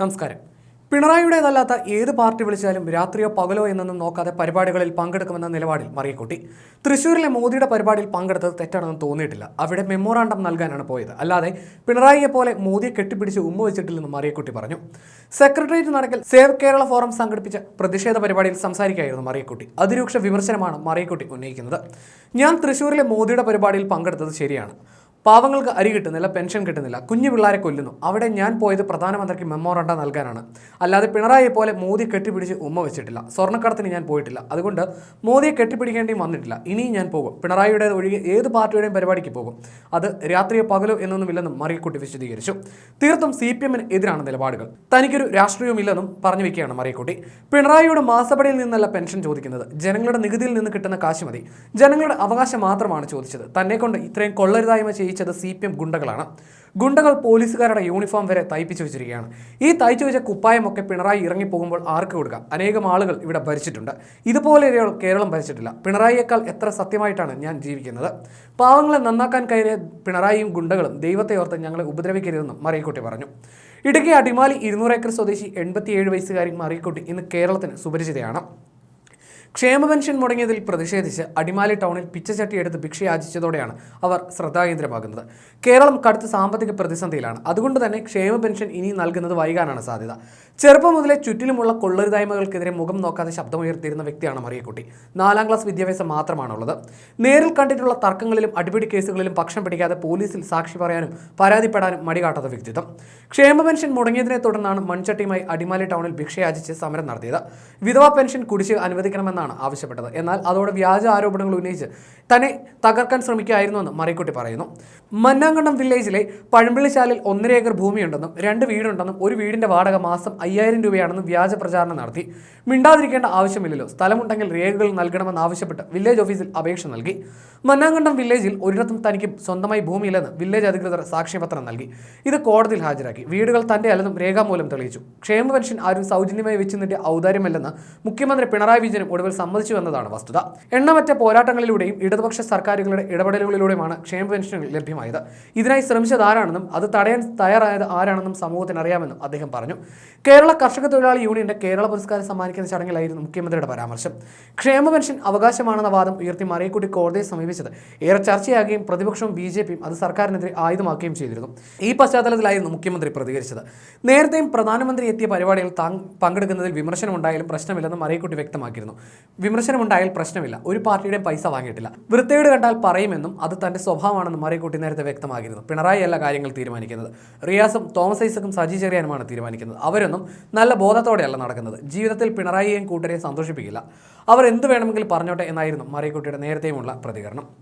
നമസ്കാരം. പിണറായിയുടേതല്ലാത്ത ഏത് പാർട്ടി വിളിച്ചാലും രാത്രിയോ പകലോ എന്നൊന്നും നോക്കാതെ പരിപാടികളിൽ പങ്കെടുക്കുമെന്ന നിലപാടിൽ മറിയക്കുട്ടി. തൃശ്ശൂരിലെ മോദിയുടെ പരിപാടിയിൽ പങ്കെടുത്തത് തെറ്റാണെന്ന് തോന്നിയിട്ടില്ല. അവിടെ മെമ്മോറാണ്ടം നൽകാനാണ് പോയത്. അല്ലാതെ പിണറായിയെ പോലെ മോദിയെ കെട്ടിപ്പിടിച്ച് ഉമ്മ വെച്ചിട്ടില്ലെന്ന് മറിയക്കുട്ടി പറഞ്ഞു. സെക്രട്ടേറിയറ്റ് നടക്കൽ സേവ് കേരള ഫോറം സംഘടിപ്പിച്ച പ്രതിഷേധ പരിപാടിയിൽ സംസാരിക്കുകയായിരുന്നു മറിയക്കുട്ടി. അതിരൂക്ഷ വിമർശനമാണ് മറിയക്കുട്ടി ഉന്നയിക്കുന്നത്. ഞാൻ തൃശ്ശൂരിലെ മോദിയുടെ പരിപാടിയിൽ പങ്കെടുത്തത് ശരിയാണ്. പാവങ്ങൾക്ക് അരി കിട്ടുന്നില്ല പെൻഷൻ കിട്ടുന്നില്ല. കുഞ്ഞു പിള്ളേരെ കൊല്ലുന്നു. അവിടെ ഞാൻ പോയത് പ്രധാനമന്ത്രിക്ക് മെമ്മോറണ്ട നൽകാനാണ്. അല്ലാതെ പിണറായിയെ പോലെ മോദി കെട്ടിപ്പിടിച്ച് ഉമ്മ വെച്ചിട്ടില്ല. സ്വർണക്കടത്തിന് ഞാൻ പോയിട്ടില്ല. അതുകൊണ്ട് മോദിയെ കെട്ടിപ്പിടിക്കേണ്ടിയും വന്നിട്ടില്ല. ഇനിയും ഞാൻ പോകും. പിണറായിയുടെ ഒഴികെ ഏത് പാർട്ടിയുടെയും പരിപാടിക്ക് പോകും. അത് രാത്രിയോ പകലോ എന്നൊന്നുമില്ലെന്നും മറിയക്കുട്ടി വിശദീകരിച്ചു. തീർത്തും സി പി എമ്മിന് എതിരാണ് നിലപാടുകൾ. തനിക്കൊരു രാഷ്ട്രീയവുമില്ലെന്നും പറഞ്ഞു വെക്കുകയാണ് മറിയക്കുട്ടി. പിണറായിയുടെ മാസപടിയിൽ നിന്നല്ല പെൻഷൻ ചോദിക്കുന്നത്. ജനങ്ങളുടെ നികുതിയിൽ നിന്ന് കിട്ടുന്ന കാശ് മതി. ജനങ്ങളുടെ അവകാശം മാത്രമാണ് ചോദിച്ചത്. തന്നെ കൊണ്ട് ഇത്രയും കൊള്ളരുതായ്മ ചെയ്യിച്ചത് സി പി എം ഗുണ്ടകളാണ്. ഗുണ്ടകൾ പോലീസുകാരുടെ യൂണിഫോം വരെ തയ്പ്പിച്ചു വെച്ചിരിക്കുകയാണ്. ഈ തയ്ച്ചു വെച്ച കുപ്പായമൊക്കെ പിണറായി ഇറങ്ങിപ്പോകുമ്പോൾ ആർക്ക് കൊടുക്കാം? അനേകം ആളുകൾ ഇവിടെ ഭരിച്ചിട്ടുണ്ട്. ഇതുപോലെ കേരളം ഭരിച്ചിട്ടില്ല. പിണറായിയേക്കാൾ എത്ര സത്യമായിട്ടാണ് ഞാൻ ജീവിക്കുന്നത്? പാവങ്ങളെ നന്നാക്കാൻ കയറിയ പിണറായിയും ഗുണ്ടകളും ദൈവത്തെ ഓർത്ത് ഞങ്ങളെ ഉപദ്രവിക്കരുതെന്നും മറിയക്കുട്ടി പറഞ്ഞു. ഇടുക്കി അടിമാലി ഇരുന്നൂറ് ഏക്കർ സ്വദേശി എൺപത്തിയേഴ് വയസ്സുകാരി മറിയക്കുട്ടി ഇന്ന് കേരളത്തിന് സുപരിചിതയാണ്. ക്ഷേമ പെൻഷൻ മുടങ്ങിയതിൽ പ്രതിഷേധിച്ച് അടിമാലി ടൗണിൽ പിച്ചച്ചട്ടി എടുത്ത് ഭിക്ഷയാചിച്ചതോടെയാണ് അവർ ശ്രദ്ധാകേന്ദ്രമാകുന്നത്. കേരളം കടുത്ത സാമ്പത്തിക പ്രതിസന്ധിയിലാണ്. അതുകൊണ്ട് തന്നെ ക്ഷേമ പെൻഷൻ ഇനി നൽകുന്നത് വൈകാനാണ് സാധ്യത. ചെറുപ്പം മുതലേ ചുറ്റിലുമുള്ള കൊള്ളരുതായ്മകൾക്കെതിരെ മുഖം നോക്കാതെ ശബ്ദമുയർത്തിയിരുന്ന വ്യക്തിയാണ് മറിയക്കുട്ടി. നാലാം ക്ലാസ് വിദ്യാഭ്യാസം മാത്രമാണുള്ളത്. നേരിൽ കണ്ടിട്ടുള്ള തർക്കങ്ങളിലും അടിപിടി കേസുകളിലും പക്ഷം പിടിക്കാതെ പോലീസിൽ സാക്ഷി പറയാനും പരാതിപ്പെടാനും മടികാട്ടാത്ത വ്യക്തിത്വം. ക്ഷേമ പെൻഷൻ മുടങ്ങിയതിനെ തുടർന്നാണ് മൺചട്ടിയുമായി അടിമാലി ടൗണിൽ ഭിക്ഷയാചിച്ച് സമരം നടത്തിയത്. വിധവാ പെൻഷൻ കുടിശ്ശിക അനുവദിക്കണമെന്നാണ് ആവശ്യപ്പെട്ടത്. എന്നാൽ അതോടെ വ്യാജ ആരോപണങ്ങൾ ഉന്നയിച്ച് തന്നെ തകർക്കാൻ ശ്രമിക്കുകയായിരുന്നുവെന്ന് മറിക്കുട്ടി പറയുന്നു. മന്നാങ്കണ്ടം വില്ലേജിലെ പഴമ്പിളിശാലിൽ ഒന്നര ഏക്കർ ഭൂമിയുണ്ടെന്നും രണ്ട് വീടുണ്ടെന്നും ഒരു വീടിന്റെ വാടക മാസം അയ്യായിരം രൂപയാണെന്നും വ്യാജ പ്രചാരണം നടത്തി. മിണ്ടാതിരിക്കേണ്ട ആവശ്യമില്ലല്ലോ. സ്ഥലമുണ്ടെങ്കിൽ രേഖകൾ നൽകണമെന്ന് ആവശ്യപ്പെട്ട് വില്ലേജ് ഓഫീസിൽ അപേക്ഷ നൽകി. മന്നാങ്കണ്ടം വില്ലേജിൽ ഒരിടത്തും തനിക്ക് സ്വന്തമായി ഭൂമിയില്ലെന്ന് വില്ലേജ് അധികൃതർ സാക്ഷ്യപത്രം നൽകി. ഇത് കോടതിയിൽ ഹാജരാക്കി. വീടുകൾ തന്റെ അല്ലെന്നും രേഖാമൂലം തെളിയിച്ചു. ക്ഷേമ പെൻഷൻ ആരും സൗജന്യമായി വെച്ചതിന്റെ ഔദാര്യമല്ലെന്ന് മുഖ്യമന്ത്രി പിണറായി വിജയനും ഒടുവിൽ സമ്മതിച്ചു എന്നതാണ് വസ്തുത. എണ്ണമറ്റ പോരാട്ടങ്ങളിലൂടെയും ഇടതുപക്ഷ സർക്കാരുകളുടെ ഇടപെടലുകളിലൂടെയുമാണ് ക്ഷേമ പെൻഷനുകൾ ലഭ്യമായത്. ഇതിനായി ശ്രമിച്ചത് ആരാണെന്നും അത് തടയാൻ തയ്യാറായത് ആരാണെന്നും സമൂഹത്തിന് അറിയാമെന്നും അദ്ദേഹം പറഞ്ഞു. കേരള കർഷക തൊഴിലാളി യൂണിയന്റെ കേരള പുരസ്കാരം സമ്മാനിക്കുന്ന ചടങ്ങിലായിരുന്നു മുഖ്യമന്ത്രിയുടെ പരാമർശം. ക്ഷേമ പെൻഷൻ അവകാശമാണെന്ന വാദം ഉയർത്തി മറിയക്കുട്ടി കോടതിയെ സമീപിച്ചത്. ഏറെ ചർച്ചയാകുകയും പ്രതിപക്ഷവും ബി ജെ പിയും അത് സർക്കാരിനെതിരെ ആയുധമാക്കുകയും ചെയ്തിരുന്നു. ഈ പശ്ചാത്തലത്തിലായിരുന്നു മുഖ്യമന്ത്രി പ്രതികരിച്ചത്. നേരത്തെയും പ്രധാനമന്ത്രി എത്തിയ പരിപാടിയിൽ താൻ പങ്കെടുക്കുന്നതിൽ വിമർശനമുണ്ടായാലും പ്രശ്നമില്ലെന്ന് മറിയക്കുട്ടി വ്യക്തമാക്കിയിരുന്നു. വിമർശനമുണ്ടായാൽ പ്രശ്നമില്ല. ഒരു പാർട്ടിയുടെയും പൈസ വാങ്ങിയിട്ടില്ല. വൃത്തികേട് കണ്ടാൽ പറയുമെന്നും അത് തന്റെ സ്വഭാവമാണെന്നും മറിയക്കുട്ടി നേരത്തെ വ്യക്തമാക്കിയിരുന്നു. പിണറായി അല്ല കാര്യങ്ങൾ തീരുമാനിക്കുന്നത്. റിയാസും തോമസ് ഐസക്കും സജി ചെറിയാനുമാണ് തീരുമാനിക്കുന്നത്. അവരൊന്നും നല്ല ബോധത്തോടെയല്ല നടക്കുന്നത്. ജീവിതത്തിൽ പിണറായിയെയും കൂട്ടരെയും സന്തോഷിപ്പിക്കില്ല. അവർ എന്ത് വേണമെങ്കിലും പറഞ്ഞോട്ടെ എന്നായിരുന്നു മറിയക്കുട്ടിയുടെ നേരത്തെയുമുള്ള പ്രതികരണം.